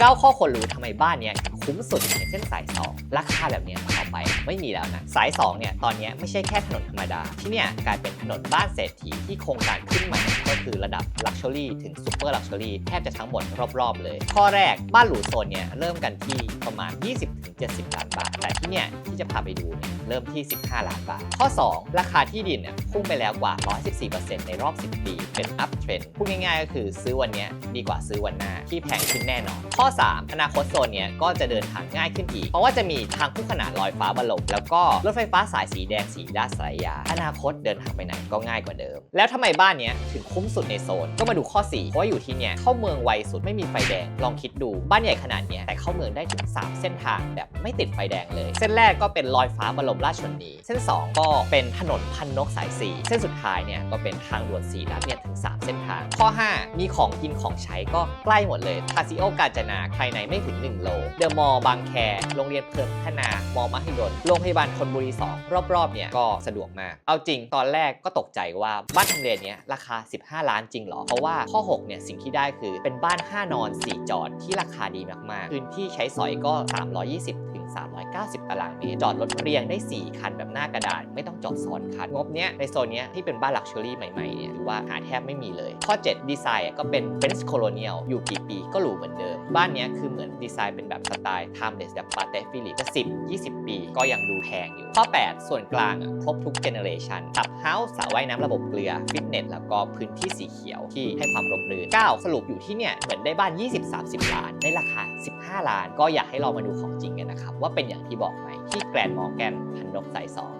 9 ข้อควรรู้ทำไมบ้านเนี้ยคุ้มสุดในเส้นสาย 2 ราคาแบบเนี้ยต่อไปไม่มีแล้วนะ สาย 2 เนี่ย ตอนเนี้ยไม่ใช่แค่ถนนธรรมดา ที่เนี่ยกลายเป็นถนนบ้านเศรษฐีที่โครงการขึ้นใหม่ก็คือระดับลักชัวรี่ถึงซูเปอร์ลักชัวรี่แทบจะทั้งหมดรอบ ๆ เลย ข้อแรกบ้านหรูโซนเนี่ยเริ่มกันที่ประมาณ 20-70 ล้านบาท เนี่ยที่จะพาไปดูเนี่ยเริ่มที่ 15 ล้านบาท ข้อ 2 ราคาที่ดินเนี่ยพุ่งไปแล้วกว่า 114%ในรอบ 10 ปี เป็น up trend พูดง่ายๆ ก็คือซื้อวันนี้ดีกว่าซื้อวันหน้าที่แพงขึ้นแน่นอน ข้อ 3 อนาคตโซนเนี้ยก็จะเดินทางง่ายขึ้นอีก เพราะว่าจะมีทางคู่ขนานลอยฟ้าบรมแล้วก็รถไฟฟ้าสายสีแดงสีดานสายยา อนาคตเดินทางไปไหนก็ง่ายกว่าเดิม แล้วทำไมบ้านเนี้ยถึงคุ้มสุดในโซนก็มาดูข้อ 4 เพราะอยู่ที่เนี่ยเข้าเมืองไวสุดไม่มีไฟแดงลองคิดดูบ้านใหญ่ขนาดเนี้ยแต่เข้าเมืองได้ถึง 3 เส้นทางแบบไม่ติดไฟแดงเลยเส้นแรกก็เป็นลอยฟ้าบรมราชชนนีเส้น 2 ก็เป็นถนนพันนกสาย4เส้นสุดท้ายเนี่ยก็เป็นทางด่วนสีรัฐเนี่ยถึง 3 เส้นทาง ข้อ 5 มีของกินของใช้ก็ใกล้หมดเลยคาซิโอกาญจนาภายในไม่ถึง 1 โล เดอะมอลล์บางแคโรงเรียนเพิ่มพัฒนามอมหิดลโรงพยาบาลคนบุรี 2 รอบๆเนี่ยก็สะดวกมาก เอาจริงตอนแรกก็ตกใจว่าบ้านทำเลเนี้ยราคา 15 ล้านจริงหรอ เพราะว่าข้อ 6 เนี่ยสิ่งที่ได้คือเป็นบ้าน 5 นอน 4 จอดที่ราคาดีมากๆ พื้นที่ใช้สอยก็ 320 390 ตารางเมตร จอดรถเรียงได้ 4 คันแบบหน้ากระดาน ไม่ต้องจอดซ้อนคัน งบเนี้ยในโซนเนี้ยที่เป็นบ้านลักชัวรี่ใหม่ๆเนี่ยถือว่าหาแทบไม่มีเลย ข้อ 7 ดีไซน์ก็เป็น French Colonial อยู่กี่ปีก็หรูเหมือนเดิม บ้านเนี้ยคือเหมือนดีไซน์เป็นแบบสไตล์ timeless แบบปาเต้ฟิลิปจะ10 20 ปี ก็ยังดูแพงอยู่ ข้อ 8 ส่วนกลางอะครบทุกเจเนอเรชันขับเฮาส์สระว่ายน้ำระบบเกลือฟิตเนสแล้วก็พื้นที่สีเขียวที่ให้ความร่มรื่น9สรุปอยู่ที่เนี่ยเหมือนได้บ้าน 20-30 ล้านในราคา 15 ล้าน ก็อยากให้เรามาดูของจริงกันนะครับว่าเป็นอย่างที่บอกไหมที่แกรนมอร์แกนพันนกสายสอง